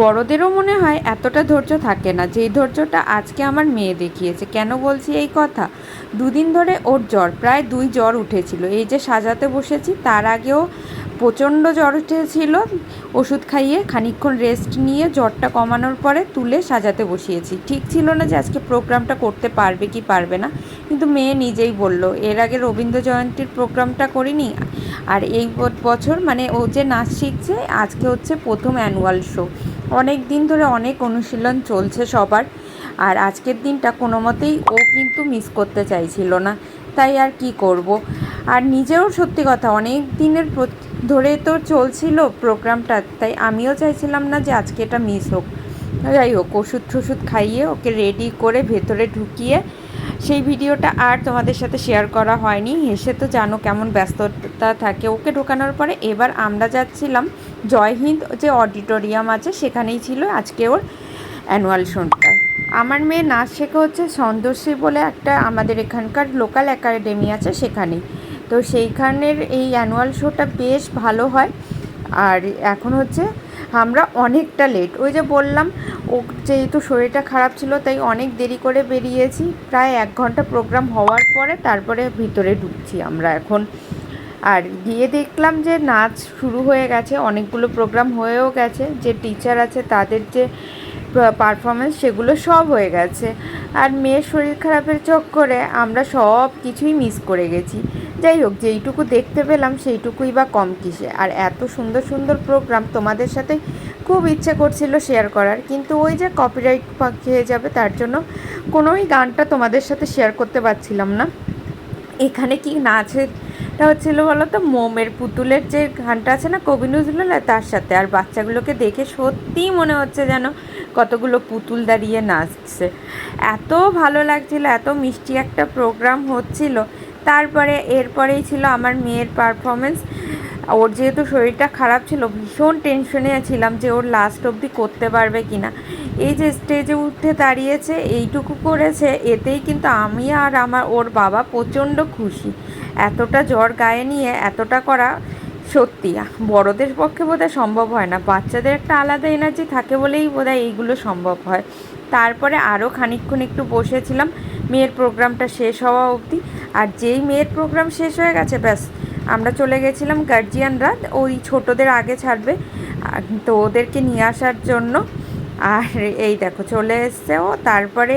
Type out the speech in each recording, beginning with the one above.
বড়দেরও মনে হয় এতটা ধৈর্য থাকে না। যেই ধৈর্যটা আজকে আমার মেয়ে দেখিয়েছে। কেন বলছি এই কথা? দুদিন ধরে ওর জ্বর, প্রায় দুই জ্বর উঠেছিল। এই যে সাজাতে বসেছি, তার আগেও প্রচণ্ড জ্বর উঠেছিল। ওষুধ খাইয়ে খানিকক্ষণ রেস্ট নিয়ে জ্বরটা কমানোর পরে তুলে সাজাতে বসিয়েছি। ঠিক ছিল না যে আজকে প্রোগ্রামটা করতে পারবে কি পারবে না। কিন্তু মেয়ে নিজেই বলল, এর আগে রবীন্দ্র জয়ন্তীর প্রোগ্রামটা করিনি। আর এই বছর মানে ও যে নাচ শিখছে, আজকে হচ্ছে প্রথম অ্যানুয়াল শো অনেক দিন ধরে অনেক অনুশীলন চলছে সবার, আর আজকের দিনটা কোনো মতেই ও কিন্তু মিস করতে চাইছিল না। তাই আর কি করব? আর নিজেও সত্যি কথা, অনেক দিনের ধরে তো চলছিল প্রোগ্রামটা, তাই আমিও চাইছিলাম না যে আজকে এটা মিস হোক। যাই হোক ওষুধ টষুধ খাইয়ে ওকে রেডি করে ভেতরে ঢুকিয়ে সেই ভিডিওটা আর তোমাদের সাথে শেয়ার করা হয়নি। হেসে তো জানো কেমন ব্যস্ততা থাকে। ওকে ঢোকানোর পরে এবার আমরা যাচ্ছিলাম জয়হিন্দ যে অডিটোরিয়াম আছে, সেখানেই ছিল আজকে ওর অ্যানুয়াল শোটা আমার মেয়ে নাচ শেখা হচ্ছে সন্দর্শী বলে একটা আমাদের এখানকার লোকাল একাডেমি আছে সেখানেই। তো সেইখানের এই অ্যানুয়াল শোটা বেশ ভালো হয়। আর এখন হচ্ছে আমরা অনেকটা লেট ওই যে বললাম, ও যেহেতু শরীরটা খারাপ ছিল, তাই অনেক দেরি করে বেরিয়েছি। প্রায় এক ঘণ্টা প্রোগ্রাম হওয়ার পরে তারপরে ভিতরে ঢুকছি আমরা এখন। আর গিয়ে দেখলাম যে নাচ শুরু হয়ে গেছে, অনেকগুলো প্রোগ্রাম হয়েও গেছে। যে টিচার আছে, তাদের যে পারফরমেন্স সেগুলো সব হয়ে গেছে। আর মেয়ের শরীর খারাপের চক্করে আমরা সব কিছুই মিস করে গেছি। যাই হোক, যেইটুকু দেখতে পেলাম সেইটুকুই বা কম কিসে। আর এত সুন্দর সুন্দর প্রোগ্রাম তোমাদের সাথে খুব ইচ্ছে করছিল শেয়ার করার। কিন্তু ওই যে কপিরাইট খেয়ে যাবে, তার জন্য কোনোই গানটা তোমাদের সাথে শেয়ার করতে পারছিলাম না। এখানে কি নাচেরটা হচ্ছিল বলো তো মোমের পুতুলের যে গানটা আছে না, কবি নজরুলের তার সাথে। আর বাচ্চাগুলোকে দেখে সত্যিই মনে হচ্ছে যেন কতগুলো পুতুল দাঁড়িয়ে নাচছে। এত ভালো লাগছিল, এত মিষ্টি একটা প্রোগ্রাম হচ্ছিল। তারপরে এরপরেই ছিল আমার মেয়ের পারফরমেন্স ওর যেহেতু শরীরটা খারাপ ছিল, ভীষণ টেনশনে ছিলাম যে ওর লাস্ট অবধি করতে পারবে কি না এই যে স্টেজে উঠে দাঁড়িয়েছে, এইটুকু করেছে, এতেই কিন্তু আমি আর আমার, ওর বাবা প্রচণ্ড খুশি। এতটা জ্বর গায়ে নিয়ে এতটা করা সত্যি, বড়দের পক্ষে বোধহয় সম্ভব হয় না। বাচ্চাদের একটা আলাদা এনার্জি থাকে বলেই বোধহয় এইগুলো সম্ভব হয়। তারপরে আরও খানিকক্ষণ একটু বসেছিলাম। মেয়ের প্রোগ্রামটা শেষ হওয়া অবধি। আর যেই মেয়ের প্রোগ্রাম শেষ হয়ে গেছে, ব্যাস, আমরা চলে গেছিলাম গার্জিয়ানরা ওই ছোটদের আগে ছাড়বে। তো ওদেরকে নিয়ে আসার জন্য। আর এই দেখো, চলে এসছে ও। তারপরে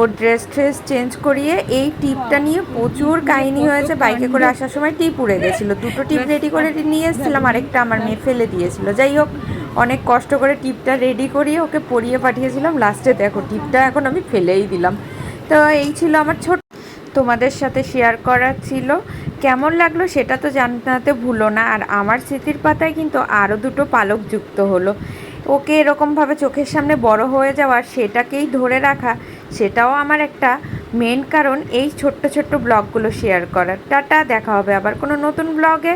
ওর ড্রেস ট্রেস চেঞ্জ করিয়ে এই টিপটা নিয়ে প্রচুর কাহিনী হয়েছে। বাইকে করে আসার সময় টিপ উড়ে গেছিল। দুটো টিপ রেডি করে নিয়ে এসেছিলাম। আরেকটা আমার মেয়ে ফেলে দিয়েছিল। যাই হোক অনেক কষ্ট করে টিপটা রেডি করিয়ে ওকে পরিয়ে পাঠিয়েছিলাম। লাস্টে দেখো, টিপটা এখন আমি ফেলেই দিলাম। তো এই ছিল আমার ছোট তোমাদের সাথে শেয়ার করার ছিল। কেমন লাগল সেটা তো জানাতে ভুলো না। আর আমার স্মৃতির পাতায় কিন্তু আরও দুটো পালক যুক্ত হলো। ওকে এরকমভাবে চোখের সামনে বড় হয়ে যাওয়ার সেটাকেই ধরে রাখা, সেটাও আমার একটা মেন কারণ এই ছোট্ট ছোট্ট ব্লগগুলো শেয়ার করার। টাটা, দেখা হবে আবার কোনো নতুন ব্লগে।